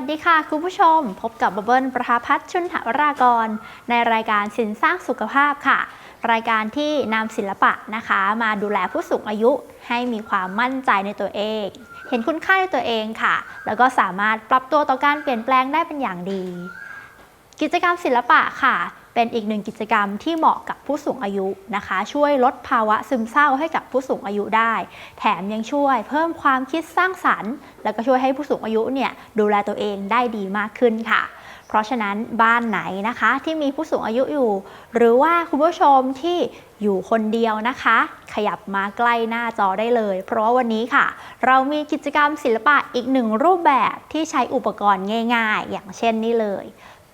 วัสดีค่ะ คุณผู้ชม พบกับบับเบิลประภาพัฒน์ชุนหวรากร ในรายการสินสร้างสุขภาพค่ะ รายการที่นำศิลปะนะคะ มาดูแลผู้สูงอายุให้มีความมั่นใจในตัวเอง เห็นคุณค่าในตัวเองค่ะ แล้วก็สามารถปรับตัวต่อการเปลี่ยนแปลงได้เป็นอย่างดี กิจกรรมศิลปะค่ะ เป็นอีกหนึ่งกิจกรรมที่เหมาะกับผู้สูงอายุนะคะ ช่วยลดภาวะซึมเศร้าให้กับผู้สูงอายุได้ แถมยังช่วยเพิ่มความคิดสร้างสรรค์ แล้วก็ช่วยให้ผู้สูงอายุเนี่ยดูแลตัวเองได้ดีมากขึ้นค่ะเพราะฉะนั้นบ้านไหนนะคะที่มีผู้สูงอายุอยู่ หรือว่าคุณผู้ชมที่อยู่คนเดียวนะคะ ขยับมาใกล้หน้าจอได้เลย เพราะว่าวันนี้ค่ะ เรามีกิจกรรมศิลปะอีกหนึ่งรูปแบบที่ใช้อุปกรณ์ง่าย ๆ อย่างเช่นนี่เลย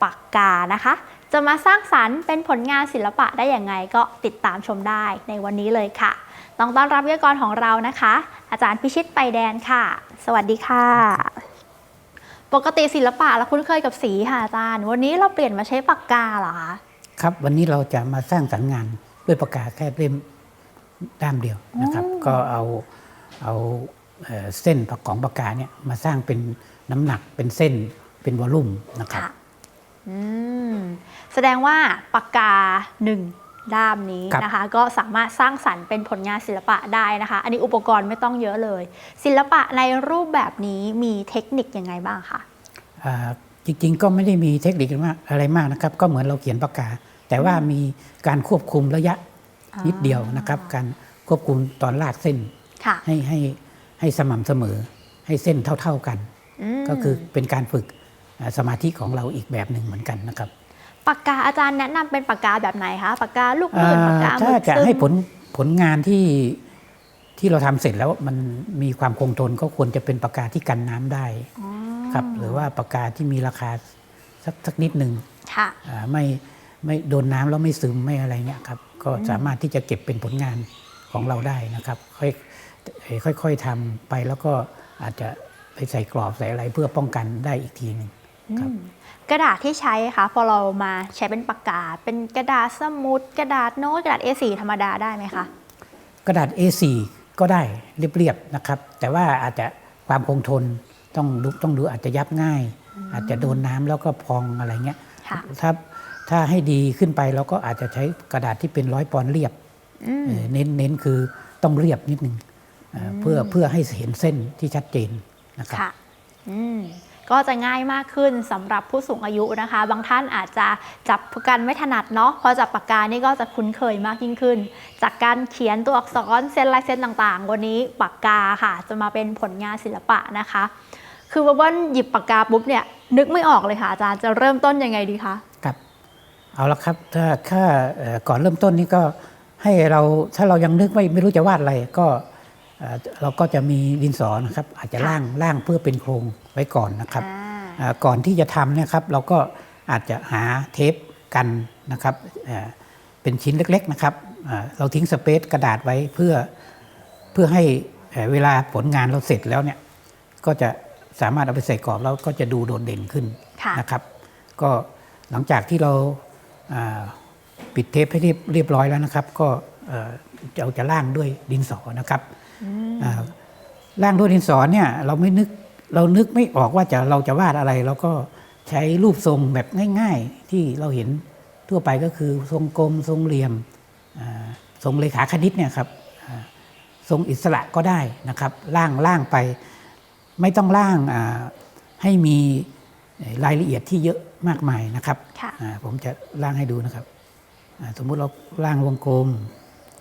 ปากกานะคะ จะมาสร้างสรรค์เป็นผลงานศิลปะได้อย่างไงก็ติดตามชมได้ในวันนี้เลยค่ะ ต้องต้อนรับวิทยากรของเรานะคะ อาจารย์พิชิตไปแดนค่ะ สวัสดีค่ะ ปกติศิลปะเราคุ้นเคยกับสีค่ะอาจารย์ วันนี้เราเปลี่ยนมาใช้ปากกาเหรอคะครับวันนี้เราจะมาสร้างสรรค์งานด้วยปากกาแค่เล่มด้ามเดียวนะครับ ก็เอาเอาเอ่อเส้นของปากกาเนี่ยมาสร้างเป็นน้ำหนักเป็นเส้นเป็นวอลลุ่มนะครับค่ะอืม แสดงว่าปากกาหนึ่งด้ามนี้ครับนะคะ ก็สามารถสร้างสรรค์เป็นผลงานศิลปะได้นะคะ อันนี้อุปกรณ์ไม่ต้องเยอะเลย ศิลปะในรูปแบบนี้มีเทคนิคยังไงบ้างคะอ่าจริงๆ ก็ไม่ได้มีเทคนิคมากอะไรมากนะครับ ก็เหมือนเราเขียนปากกา แต่ว่ามีการควบคุมระยะอ่านินิดเดียวนะครับ การควบคุมตอนลากเส้นค่ะให้ให้ให้สม่ำเสมอ ให้เส้นเท่า ๆกันมก็คือเป็นการฝึกอ่า สมาธิของเราอีกแบบหนึ่งเหมือนกันนะครับปากกาอาจารย์แนะนำเป็นปากกาแบบไหนคะปากกาลูกลื่นปากกาหมึถ้ากจะซึมให้ผลผลงานที่ที่เราทำเสร็จแล้วมันมีความคงทนก็ควรจะเป็นปากกาที่กันน้ำได้อ๋อครับหรือว่าปากกาที่มีราคาสักสักนิดหนึ่งค่ะอ่าไม่ไม่โดนน้ำแล้วไม่ซึมไม่อะไรเงี้ยครับก็สามารถที่จะเก็บเป็นผลงานของเราได้นะครับ ค่อยเอ่อค่อยๆทำไปแล้วก็อาจจะไปใส่กรอบใส่อะไรเพื่อป้องกันได้อีกทีหนึ่ง ครับอืมกระดาษที่ใช้ค่ะพอเรามาใช้เป็นปากกา เป็นกระดาษสมุดกระดาษโน้ตกระดาษ A4 ธรรมดาได้ไหมคะกระดาษ A4 ก็ได้เรียบๆนะครับ แต่ว่าอาจจะความคงทนต้องดูต้องดูอาจจะยับง่าย อาจจะโดนน้ำแล้วก็พองอะไรเงี้ยค่ะถ้าถ้าให้ดีขึ้นไปเราก็อาจจะใช้กระดาษที่เป็นร้อยปอนด์เรียบอืมเออเน้นเน้นคือต้องเรียบนิดนึงเอ่ออเพื่อเพื่อให้เห็นเส้นที่ชัดเจนนะครับค่ะอืม ก็จะง่ายมากขึ้นสำหรับผู้สูงอายุนะคะ บางท่านอาจจะจับกันไม่ถนัดเนาะพอจับปากกานี่ก็จะคุ้นเคยมากยิ่งขึ้น จากการเขียนตัวอักษรเส้นลายเส้นต่างๆ วันนี้ปากกาค่ะ จะมาเป็นผลงานศิลปะนะคะ คือว่าว่าหยิบปากกาปุ๊บเนี่ยนึกไม่ออกเลยค่ะอาจารย์จะเริ่มต้นยังไงดีคะครับเอาละครับถ้าถ้าก่อนเริ่มต้นนี้ก็ให้เราถ้าเรายังนึกไม่ไม่รู้จะวาดอะไรก็เราก็จะมีดินสอนะครับอาจจะค่ะล่างล่างเพื่อเป็นโครง ไว้ก่อนนะครับอ่าอ่าก่อนที่จะทำเนี่ยครับเราก็อาจจะหาเทปกันนะครับเอ่อเป็นชิ้นเล็กๆนะครับอ่าเราทิ้งสเปซกระดาษไว้เพื่อเพื่อให้เอ่อเวลาผลงานเราเสร็จแล้วเนี่ยก็จะสามารถเอาไปใส่กรอบแล้วก็จะดูโดดเด่นขึ้นค่ะนะครับ ก็หลังจากที่เราอ่าปิดเทปให้เรียบเรียบร้อยแล้วนะครับ ก็เอ่อเราจะล่างด้วยดินสอนะครับอ่าล่างด้วยดินสอเนี่ยเราไม่นึก เรานึกไม่ออกว่าจะเราจะวาดอะไรเราก็ใช้รูปทรงแบบง่ายๆ ที่เราเห็นทั่วไปก็คือทรงกลมทรงเหลี่ยมอ่าทรงเลขาคณิตเนี่ยครับอ่าทรงอิสระก็ได้นะครับล่างล่างไป ไม่ต้องล่างอ่าให้มีรายละเอียดที่เยอะมากมายนะครับค่ะอ่าผมจะล่างให้ดูนะครับอ่าสมมุติเราล่างวงกลม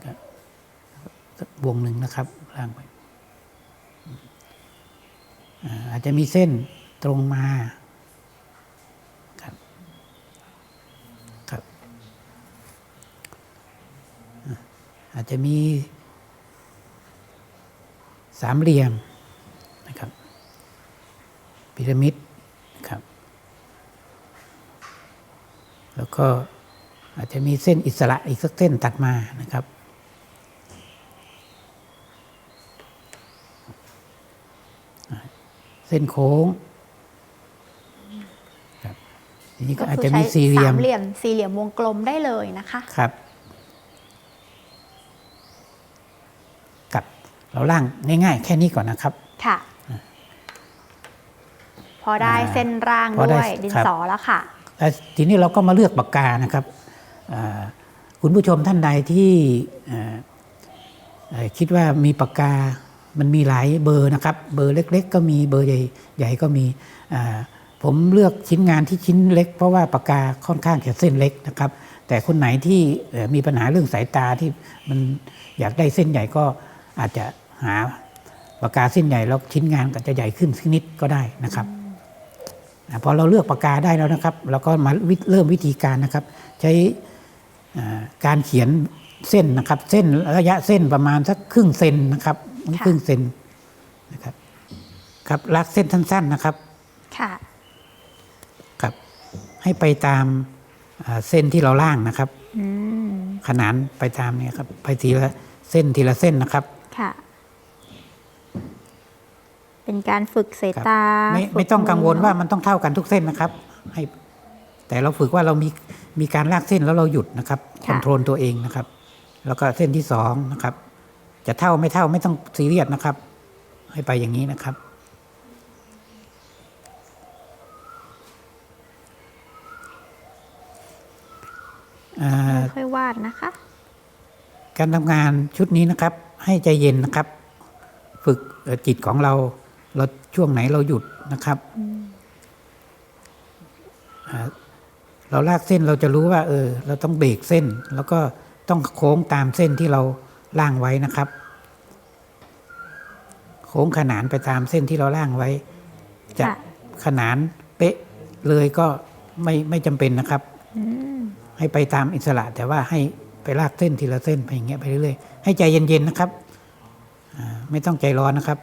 ครับสักวงหนึ่งนะครับล่างไป อาจจะมีเส้นตรงมาครับครับอาจจะมีสามเหลี่ยมนะครับพีระมิดครับ แล้วก็อาจจะมีเส้นอิสระอีกสักเส้นตัดมานะครับ ส้นโค้งครับทีนี้ก็อาจจะมีคืใช้สี่เหลี่ยมสามเหลี่ยม สี่เหลี่ยมวงกลมได้เลยนะคะ ครับ กับเราล่างง่าย ๆ แค่นี้ก่อนนะครับ ค่ะ พอได้อ่าเส้นร่างพอได้ด้วยดินครับสอแล้วค่ะแล้วทีนี้เราก็มาเลือกปากกานะครับอ่าคุณผู้ชมท่านใดที่อ่าเอ่อคิดว่ามีปากกา มันมีหลายเบอร์นะครับ เบอร์เล็ก ๆ ก็มีเบอร์ใหญ่ใหญ่ก็มีผมเลือกชิ้นงานที่ชิ้นเล็ก เพราะว่าปากกาค่อนข้างจะเส้นเล็กนะครับ แต่คนไหนที่มีปัญหาเรื่องสายตาที่มันอยากได้เส้นใหญ่ก็อาจจะหาปากกาเส้นใหญ่แล้วชิ้นงานก็จะใหญ่ขึ้นสักนิดก็ได้นะครับพอเราเลือกปากกาได้แล้วนะครับเราก็มาเริ่มวิธีการนะครับ ใช้การเขียนเส้นนะครับ เส้นระยะเส้นประมาณสักครึ่งเซนนะครับ ค่ะครึ่งเซนนะครับครับลากเส้นสั้น ๆนะครับค่ะครับ ให้ไปตามอ่าเส้นที่เราล่างนะครับอืมขนานไปตามเนี่ยครับ ไปทีละเส้นทีละเส้นนะครับค่ะ เป็นการฝึกสายครับตาไม่ฝึไม่ต้องกังวลมืว่ามันต้องเท่ากันทุกเส้นนะครับ ให้ แต่เราฝึกว่าเรามีมีการลากเส้นแล้วเราหยุดนะครับคอนโทรลตัวเองนะครับ แล้วก็เส้นที่สองนะครับ จะเท่าไม่เท่าไม่ต้องซีเรียสนะครับ ให้ไปอย่างนี้นะครับอ่าค่อยๆวาดนะคะ การทำงานชุดนี้นะครับ ให้ใจเย็นนะครับ ฝึกเอ่อจิตของเรา เราช่วงไหนเราหยุดนะครับอ่าเราลากเส้นเราจะรู้ว่า เออ เราต้องเบรกเส้น แล้วก็ต้องโค้งตามเส้นที่เรา ล่างไว้นะครับ โค้งขนานไปตามเส้นที่เราล่างไว้ จะขนานเป๊ะเลยก็ไม่ไม่จำเป็นนะครับให้ไปตามอิสระ แต่ว่าให้ไปลากเส้นทีละเส้นไปอย่างเงี้ยไปเรื่อยๆให้ใจเย็นๆนะครับไม่ต้องใจร้อนนะครับ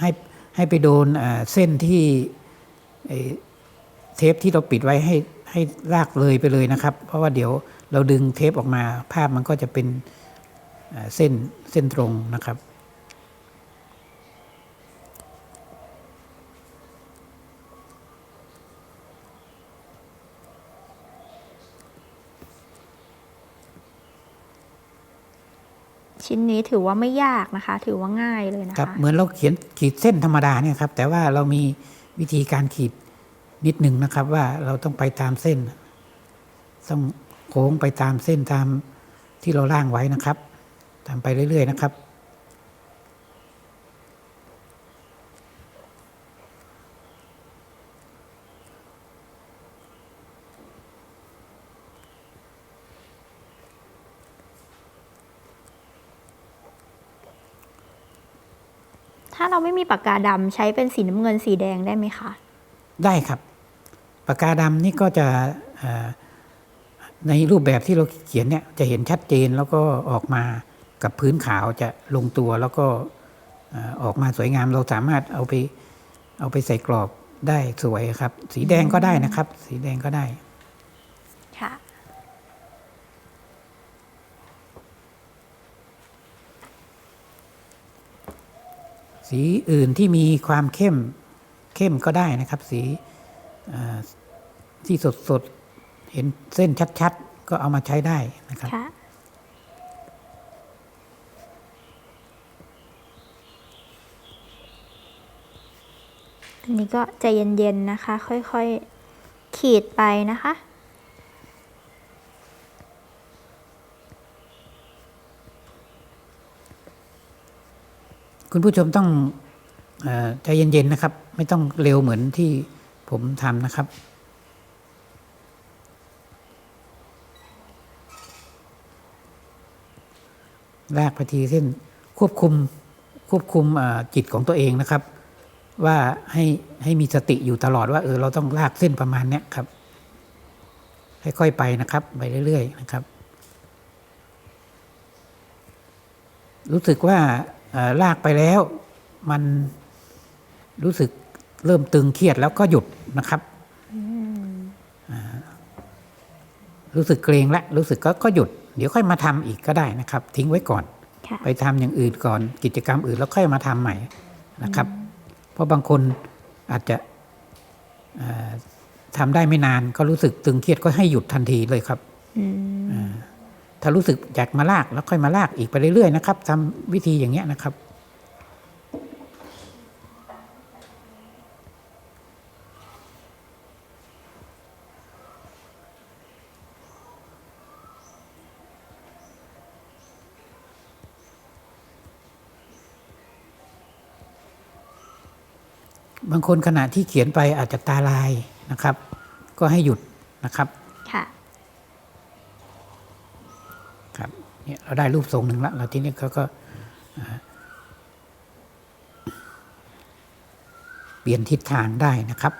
ให้ให้ไปโดนเส้นที่เทปที่เราปิดไว้ให้ให้ลากเลยไปเลยนะครับ เพราะว่าเดี๋ยวเราดึงเทปออกมาภาพมันก็จะเป็น เส้นเส้นตรงนะครับ ชิ้นนี้ถือว่าไม่ยากนะคะ ถือว่าง่ายเลยนะครัคะบเหมือนเราเขียนขีดเส้นธรรมดาเนี่ยครับ แต่ว่าเรามีวิธีการขีดนิดหนึ่งนะครับว่าเราต้องไปตามเส้น ต้องโค้งไปตามเส้นตามที่เราล่างไว้นะครับ ตามไปเรื่อย ๆ นะครับ ถ้าเราไม่มีปากกาดำใช้เป็นสีน้ำเงินสีแดงได้ไหมคะ ได้ครับ ปากกาดำนี่ก็จะเอ่อในรูปแบบที่เราเขียนเนี่ยจะเห็นชัดเจนแล้วก็ออกมา กับพื้นขาวจะลงตัวแล้วก็เอ่อออกมาสวยงามเราสามารถเอาไปเอาไปใส่กรอบได้สวยครับ สีแดงก็ได้นะครับ สีแดงก็ได้ค่ะสีอื่นที่มีความเข้มเข้มก็ได้นะครับ สีเอ่อที่สดสดๆเห็นเส้นชัด ๆ ก็เอามาใช้ได้นะครับ อันนี้ก็ใจเย็นๆนะคะ ค่อยๆ ขีดไปนะคะ คุณผู้ชมต้องอใจเย็นๆนะครับ ไม่ต้องเร็วเหมือนที่ผมทำนะครับลากไปทีเส้นควบคุมควบคุมจิตของตัวเองนะครับ ว่าให้ให้มีสติอยู่ตลอดว่าเออเราต้องลากเส้นประมาณเนี้ยครับ ค่อยๆไปนะครับ ไปเรื่อย ๆ นะครับ รู้สึกว่าเอ่อลากไปแล้ว มันรู้สึกเริ่มตึงเครียดแล้วก็หยุดนะครับอ่ารู้สึกเกรงและรู้สึกก็ก็หยุด เดี๋ยวค่อยมาทำอีกก็ได้นะครับ ทิ้งไว้ก่อนค่ะไปทำอย่างอื่นก่อนกิจกรรมอื่นแล้วค่อยมาทำใหม่นะครับ เพราะบางคนอาจจะเอ่อทำได้ไม่นานก็รู้สึกตึงเครียดก็ให้หยุดทันทีเลยครับอืมถ้ารู้สึกอยากมาลากแล้วค่อยมาลากอีกไปเรื่อยๆนะครับทำวิธีอย่างเงี้ยนะครับ บางคนขณะที่เขียนไปอาจจะตาลายนะครับ ก็ให้หยุดนะครับ ค่ะครับเนี่ยเราได้รูปทรงหนึ่งละเราทีนี้เขาก็อ่าเปลี่ยนทิศทางได้นะครับ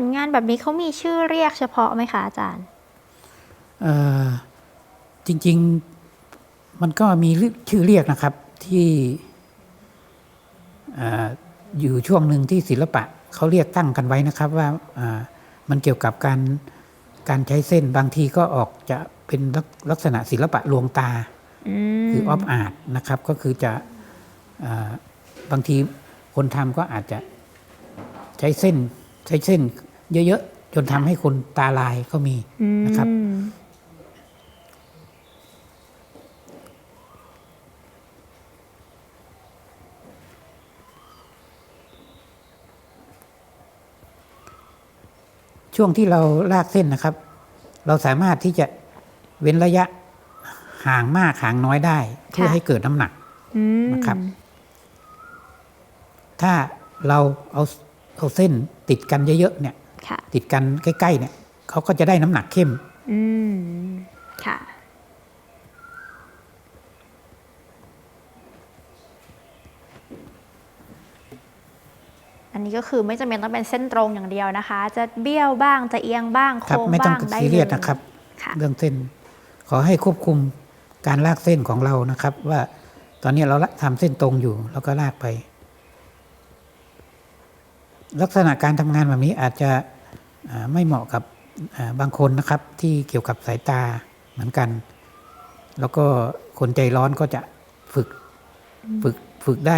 ลงานแบบนี้เขามีชื่อเรียกเฉพาะไหมคะอาจารย์เอ่อจริง ๆ มันก็มีชื่อเรียกนะครับที่เอ่ออยู่ช่วงหนึ่งที่ศิลปะเขาเรียกตั้งกันไว้นะครับว่าอ่ามันเกี่ยวกับการการใช้เส้นบางทีก็ออกจะเป็นลักลักษณะศิลปะลวงตาอืมคือออฟอาร์ตนะครับ ก็คือจะอ่าบางทีคนทำก็อาจจะใช้เส้นใช้เส้น เยอะๆ จนทำให้คนตาลายก็มีนะครับอืมช่วงที่เราลากเส้นนะครับ เราสามารถที่จะเว้นระยะห่างมากห่างน้อยได้ เพื่อให้เกิดน้ำหนักอืมนะครับ ถ้าเราเอาเอาเส้นติดกันเยอะๆเนี่ยค่ะ ติดกันใกล้ๆเนี่ยเขาก็จะได้น้ำหนักเข้ม อืม ค่ะ อันนี้ก็คือไม่จำเป็นต้องเป็นเส้นตรงอย่างเดียวนะคะ จะเบี้ยวบ้างจะเอียงบ้างครับโค้งไม่ต้องบ้างได้ซีเรียสลนะครับ ค่ะ เรื่องเส้น ขอให้ควบคุมการลากเส้นของเรานะครับ ว่าตอนนี้เราทำเส้นตรงอยู่เราก็ลากไป ลักษณะการทำงานแบบนี้อาจจะอ่า ไม่เหมาะกับบางคนนะครับที่เกี่ยวกับสายตาเหมือนกัน แล้วก็คนใจร้อนก็จะฝึกฝึกฝึกได้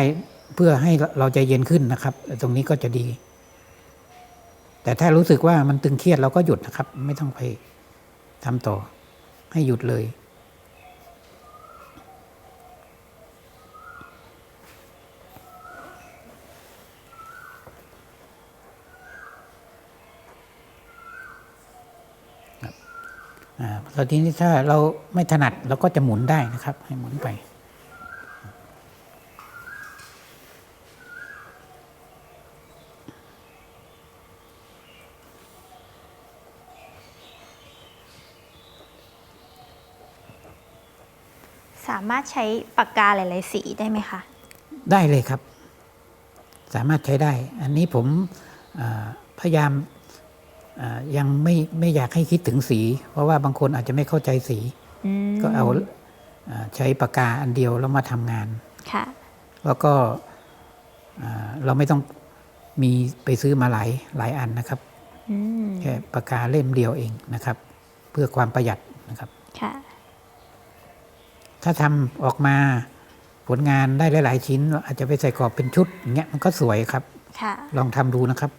เพื่อให้เราใจเย็นขึ้นนะครับ ตรงนี้ก็จะดี แต่ถ้ารู้สึกว่ามันตึงเครียดเราก็หยุดนะครับ ไม่ต้องไปทำต่อให้หยุดเลย อ่าตอนนี้ถ้าเราไม่ถนัดเราก็จะหมุนได้นะครับ ให้หมุนไป สามารถใช้ปากกาหลาย ๆ สีได้ไหมคะ ได้เลยครับ สามารถใช้ได้ อันนี้ผมอ่าพยายามอ่า ยังไม่ไม่อยากให้คิดถึงสี เพราะว่าบางคนอาจจะไม่เข้าใจสีอืมก็เอาอ่าใช้ปากกาอันเดียวแล้วมาทำงานค่ะแล้วก็อ่าเราไม่ต้องมีไปซื้อมาหลายหลายอันนะครับอืมแค่ปากกาเล่มเดียวเองนะครับ เพื่อความประหยัดนะครับค่ะถ้าทำออกมาผลงานได้หลาย ๆ ชิ้น อาจจะไปใส่กรอบเป็นชุดอย่างเงี้ยมันก็สวยครับค่ะลองทำดูนะครับ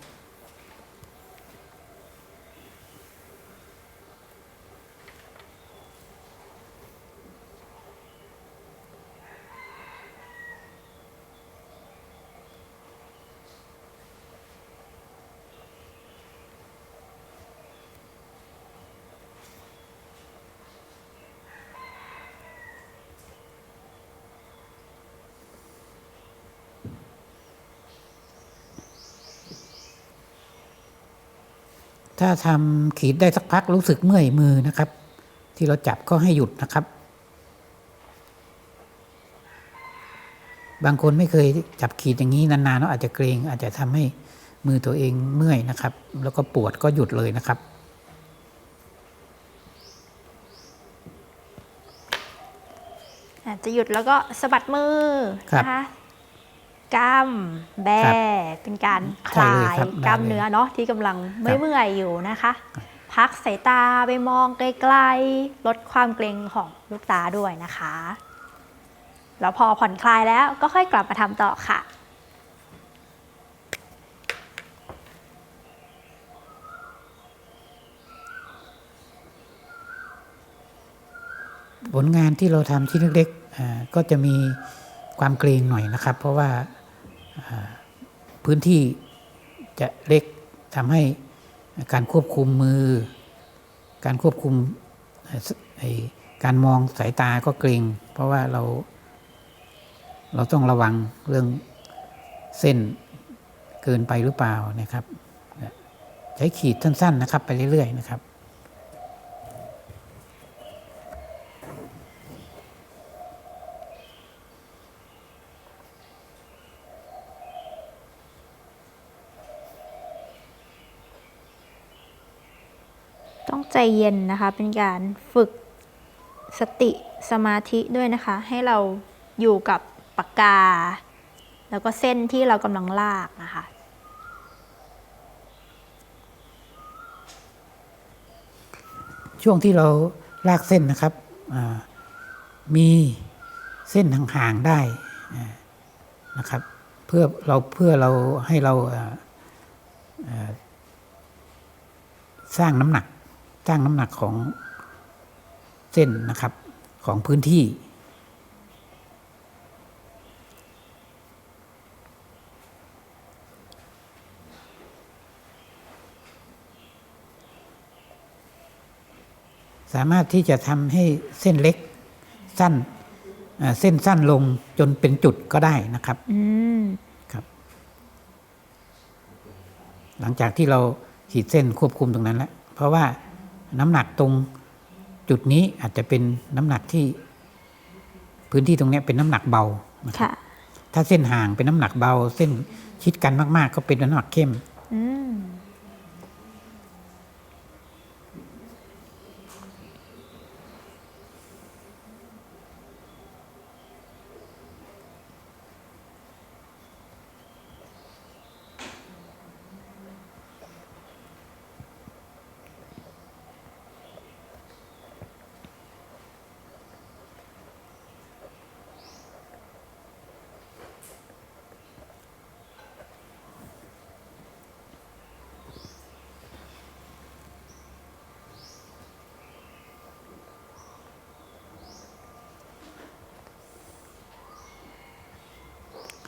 ถ้าทำขีดได้สักพักรู้สึกเมื่อยมือนะครับ ที่เราจับก็ให้หยุดนะครับ บางคนไม่เคยจับขีดอย่างนี้นานๆเนาะอาจจะเกรง อาจจะทำให้มือตัวเองเมื่อยนะครับ แล้วก็ปวดก็หยุดเลยนะครับ อาจจะหยุดแล้วก็สะบัดมือนะคะ กำแบครับเป็นการคใช่ลาเลยยครับกล้ามได้เลยเนื้อเนาะที่กำลังครัเมื่บอยเมื่อยๆอยู่นะคะ พักสายตาไปมองไกลๆลดความเกร็งของลูกตาด้วยนะคะ แล้วพอผ่อนคลายแล้วก็ค่อยกลับมาทำต่อค่ะผลงานที่เราทำชิ้นเล็กๆอ่าก็จะมีความเกรงหน่อยนะครับ เพราะว่าอ่า พื้นที่จะเล็กทำให้การควบคุมมือ การควบคุมการมองสายตาก็เกรง เพราะว่าเราเราต้องระวังเรื่องเส้นเกินไปหรือเปล่านะครับ ใช้ขีดสั้นๆนะครับ ไปเรื่อยๆนะครับ ต้องใจ เย็นนะคะ เป็นการฝึกสติสมาธิด้วยนะคะ ให้เราอยู่กับปากกา แล้วก็เส้นที่เรากำลังลากนะคะช่วงที่เราลากเส้นนะครับ มีเส้นห่างๆได้นะครับ เพื่อเราเพื่อเราให้เราสร้างน้ำหนัก สร้างน้ำหนักของเส้นนะครับของพื้นที่ สามารถที่จะทำให้เส้นเล็กสั้นเอ่อเส้นสั้นลงจนเป็นจุดก็ได้นะครับอืมครับ หลังจากที่เราขีดเส้นควบคุมตรงนั้นแล้วเพราะว่า น้ำหนักตรงจุดนี้อาจจะเป็นน้ำหนักที่ พื้นที่ตรงเนี้ยเป็นน้ำหนักเบานะครับค่ะถ้าเส้นห่างเป็นน้ำหนักเบา เส้นชิดกันมาก ๆ ก็เป็นน้ำหนักเข้มอืม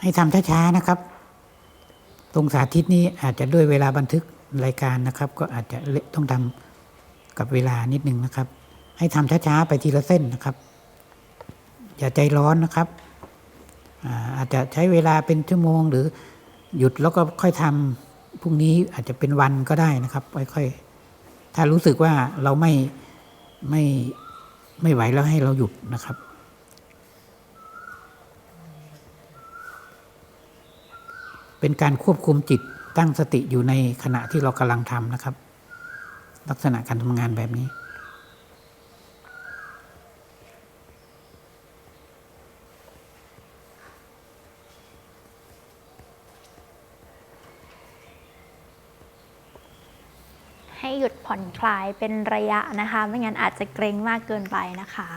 ให้ทำช้าๆนะครับ ตรงสาธิตนี้อาจจะด้วยเวลาบันทึกรายการนะครับ ก็อาจจะต้องทำกับเวลานิดนึงนะครับ ให้ทำช้าๆไปทีละเส้นนะครับ อย่าใจร้อนนะครับอาอาจจะใช้เวลาเป็นชั่วโมง หรือหยุดแล้วก็ค่อยทำพรุ่งนี้อาจจะเป็นวันก็ได้นะครับ ค่อยๆถ้ารู้สึกว่าเราไม่ไม่ไม่ไหวแล้วให้เราหยุดนะครับ เป็นการควบคุมจิตตั้งสติอยู่ในขณะที่เรากำลังทำนะครับ ลักษณะการทำงานแบบนี้ ให้หยุดผ่อนคลายเป็นระยะนะคะ ไม่งั้นอาจจะเกรงมากเกินไปนะคะ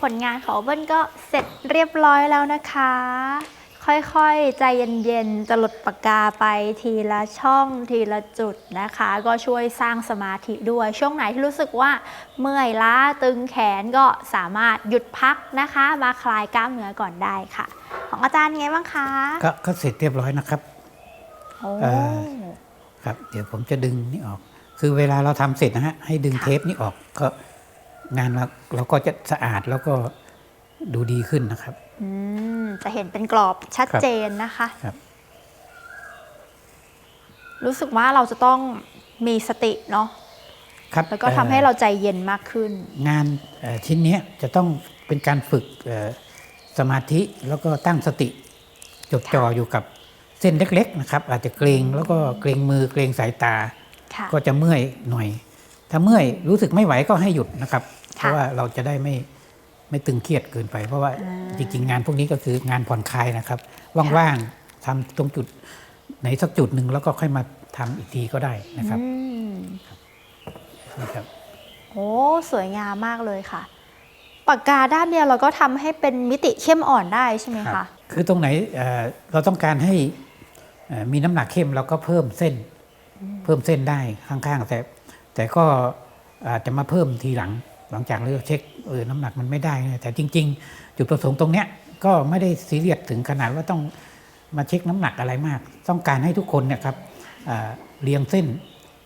ผลงานของเบิ้ลก็เสร็จเรียบร้อยแล้วนะคะ ค่อยๆ ใจเย็นๆ จะหลดปากกาไปทีละช่องทีละจุดนะคะ ก็ช่วยสร้างสมาธิด้วย ช่วงไหนที่รู้สึกว่าเมื่อยล้าตึงแขนก็สามารถหยุดพักนะคะ มาคลายกล้ามเนื้อก่อนได้ค่ะ ของอาจารย์ไงบ้างคะก็ก็เสร็จเรียบร้อยนะครับโอ้เอ่อครับ เดี๋ยวผมจะดึงนี่ออก คือเวลาเราทำเสร็จนะฮะให้ดึงเทปนี้ออกก็ งานเราเราก็จะสะอาดแล้วก็ดูดีขึ้นนะครับอืมจะเห็นเป็นกรอบชัดเจนนะคะครับ รู้สึกว่าเราจะต้องมีสติเนาะครับแล้วก็ทำให้เราใจเย็นมากขึ้น งานเอ่อชิ้นเนี้ยจะต้องเป็นการฝึกเอ่อสมาธิแล้วก็ตั้งสติ จดจ่ออยู่กับเส้นเล็ก ๆ นะครับ อาจจะเกรงแล้วก็เกรงมือเกรงสายตาค่ะก็จะเมื่อยหน่อย ถ้าเมื่อยรู้สึกไม่ไหวก็ให้หยุดนะครับ เพค่ะราะว่าเราจะได้ไม่ไม่ตึงเครียดเกินไป เพราะว่าอ่าจริงๆงานพวกนี้ก็คืองานผ่อนคลายนะครับ ว่างๆทำตรงจุดไหนสักจุดหนึ่งแล้วก็ค่อยมาทำอีกทีก็ได้นะครับอืมนะครับโอ้สวยงามมากเลยค่ะปากกาด้านเดียวเราก็ทำให้เป็นมิติเข้มอ่อนได้ใช่ไหมครัคะบคือตรงไหนเอ่อเราต้องการให้เอ่อมีน้ำหนักเข้มเราก็เพิ่มเส้น เพิ่มเส้นได้ข้างๆแต่ แต่ก็อาจจะมาเพิ่มทีหลังหลังจากเราเช็คเออน้ำหนักมันไม่ได้ แต่จริง ๆ จุดประสงค์ตรงเนี้ยก็ไม่ได้ซีเรียสถึงขนาดว่าต้องมาเช็คน้ำหนักอะไรมาก ต้องการให้ทุกคนเนี่ยครับเอ่อเรียงเส้น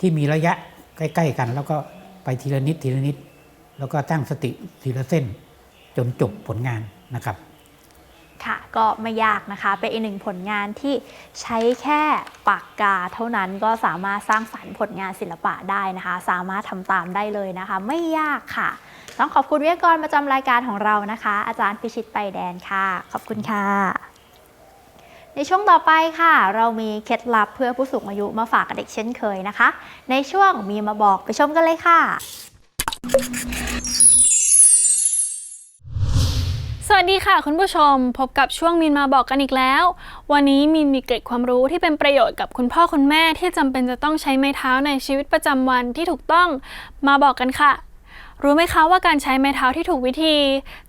ที่มีระยะใกล้ ๆ กัน แล้วก็ไปทีละนิดทีละนิด แล้วก็ตั้งสติทีละเส้นจนจบผลงานนะครับ ค่ะ ก็ไม่ยากนะคะ เป็นอีกหนึ่งผลงานที่ใช้แค่ปากกาเท่านั้นก็สามารถสร้างสรรค์ผลงานศิลปะได้นะคะ สามารถทำตามได้เลยนะคะ ไม่ยากค่ะ ต้องขอบคุณวิทยากรประจำรายการของเรานะคะ อาจารย์พิชิตไปแดนค่ะ ขอบคุณค่ะในช่วงต่อไปค่ะ เรามีเคล็ดลับเพื่อผู้สูงอายุมาฝากกับเด็กเช่นเคยนะคะ ในช่วงมีมาบอกไปชมกันเลยค่ะ วัสดีค่ะคุณผู้ชมพบกับช่วงมินมาบอกกันอีกแล้ว วันนี้มินมีเกร็ดความรู้ที่เป็นประโยชน์กับคุณพ่อคุณแม่ที่จำเป็นจะต้องใช้ไม้เท้าในชีวิตประจำวันที่ถูกต้องมาบอกกันค่ะ รู้ไหมคะว่าการใช้ไม้เท้าที่ถูกวิธี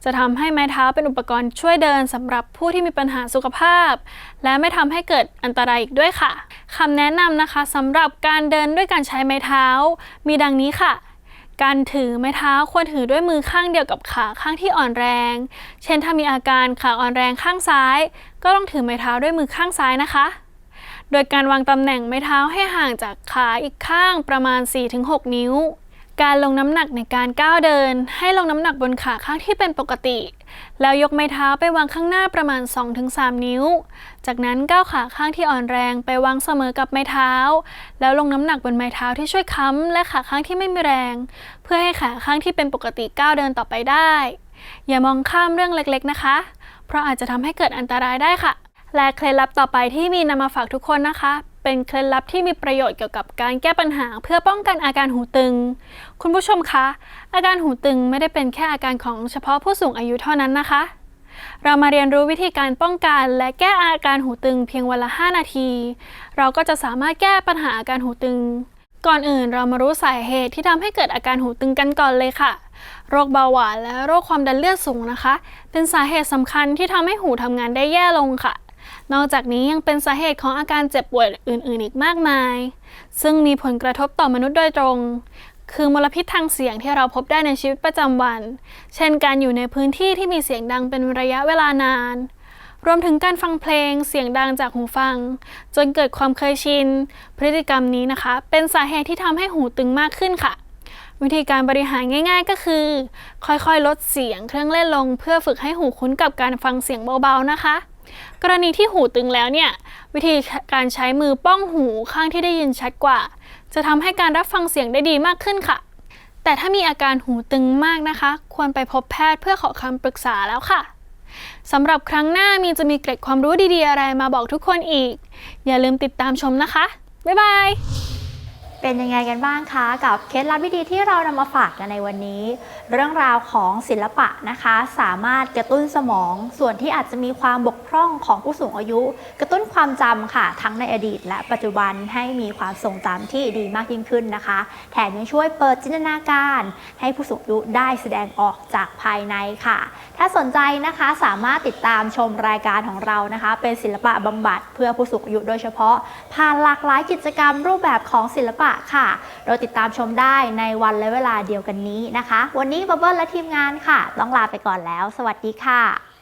จะทำให้ไม้เท้าเป็นอุปกรณ์ช่วยเดินสำหรับผู้ที่มีปัญหาสุขภาพ และไม่ทำให้เกิดอันตรายอีกด้วยค่ะคำแนะนำนะคะสำหรับการเดินด้วยการใช้ไม้เท้า มีดังนี้ค่ะ การถือไม้เท้าควรถือด้วยมือข้างเดียวกับขาข้างที่อ่อนแรง เช่นถ้ามีอาการขาอ่อนแรงข้างซ้าย ก็ต้องถือไม้เท้าด้วยมือข้างซ้ายนะคะ โดยการวางตำแหน่งไม้เท้าให้ห่างจากขาอีกข้างประมาณ 4-6 นิ้ว การลงน้ำหนักในการก้าวเดิน ให้ลงน้ำหนักบนขาข้างที่เป็นปกติ แล้วยกไม้เท้าไปวางข้างหน้าประมาณ 2-3 นิ้ว จากนั้นก้าวขาข้างที่อ่อนแรงไปวางเสมอกับไม้เท้า แล้วลงน้ำหนักบนไม้เท้าที่ช่วยค้ำและขาข้างที่ไม่มีแรง เพื่อให้ขาข้างที่เป็นปกติก้าวเดินต่อไปได้ อย่ามองข้ามเรื่องเล็กๆนะคะ เพราะอาจจะทำให้เกิดอันตรายได้ค่ะ และเคล็ดลับต่อไปที่มีนำมาฝากทุกคนนะคะ เป็นเคล็ดลับที่มีประโยชน์เกี่ยวกับการแก้ปัญหาเพื่อป้องกันอาการหูตึง คุณผู้ชมคะ อาการหูตึงไม่ได้เป็นแค่อาการของเฉพาะผู้สูงอายุเท่านั้นนะคะ เรามาเรียนรู้วิธีการป้องกันและแก้อาการหูตึงเพียงวันละ 5 นาที เราก็จะสามารถแก้ปัญหาอาการหูตึง ก่อนอื่นเรามารู้สาเหตุที่ทำให้เกิดอาการหูตึงกันก่อนเลยค่ะ โรคเบาหวานและโรคความดันเลือดสูงนะคะ เป็นสาเหตุสำคัญที่ทำให้หูทำงานได้แย่ลงค่ะ นอกจากนี้ยังเป็นสาเหตุของอาการเจ็บป่วยอื่น ๆ อีกมากมาย ซึ่งมีผลกระทบต่อมนุษย์โดยตรง คือมลพิษทางเสียงที่เราพบได้ในชีวิตประจำวัน เช่นการอยู่ในพื้นที่ที่มีเสียงดังเป็นระยะเวลานาน รวมถึงการฟังเพลงเสียงดังจากหูฟัง จนเกิดความเคยชิน พฤติกรรมนี้นะคะ เป็นสาเหตุที่ทำให้หูตึงมากขึ้นค่ะวิธีการบริหารง่าย ๆ ก็คือ ค่อยๆ ลดเสียงเครื่องเล่นลง เพื่อฝึกให้หูคุ้นกับการฟังเสียงเบาๆ นะคะ กรณีที่หูตึงแล้วเนี่ยวิธีการใช้มือป้องหูข้างที่ได้ยินชัดกว่า จะทำให้การรับฟังเสียงได้ดีมากขึ้นค่ะ แต่ถ้ามีอาการหูตึงมากนะคะ ควรไปพบแพทย์เพื่อขอคำปรึกษาแล้วค่ะสำหรับครั้งหน้ามีจะมีเกร็ดความรู้ดีๆ อะไรมาบอกทุกคนอีก อย่าลืมติดตามชมนะคะ บ๊ายบาย เป็นยังไงกันบ้างคะ กับเคล็ดลับวิธีที่เรานำมาฝากกันในวันนี้เรื่องราวของศิลปะนะคะ สามารถกระตุ้นสมองส่วนที่อาจจะมีความบกพร่องของผู้สูงอายุ กระตุ้นความจำค่ะ ทั้งในอดีต และปัจจุบันให้มีความทรงจำที่ดีมากยิ่งขึ้นนะคะ แถมยังช่วยเปิดจินตนาการ ให้ผู้สูงอายุได้แสดงออกจากภายในค่ะ ถ้าสนใจนะคะสามารถติดตามชมรายการของเรานะคะ เป็นศิลปะบำบัดเพื่อผู้สูงอายุโดยเฉพาะ ผ่านหลากหลายกิจกรรมรูปแบบของศิลปะค่ะโดยติดตามชมได้ในวันและเวลาเดียวกันนี้นะคะ วันนี้บับเบิ้ลและทีมงานค่ะ ต้องลาไปก่อนแล้ว สวัสดีค่ะ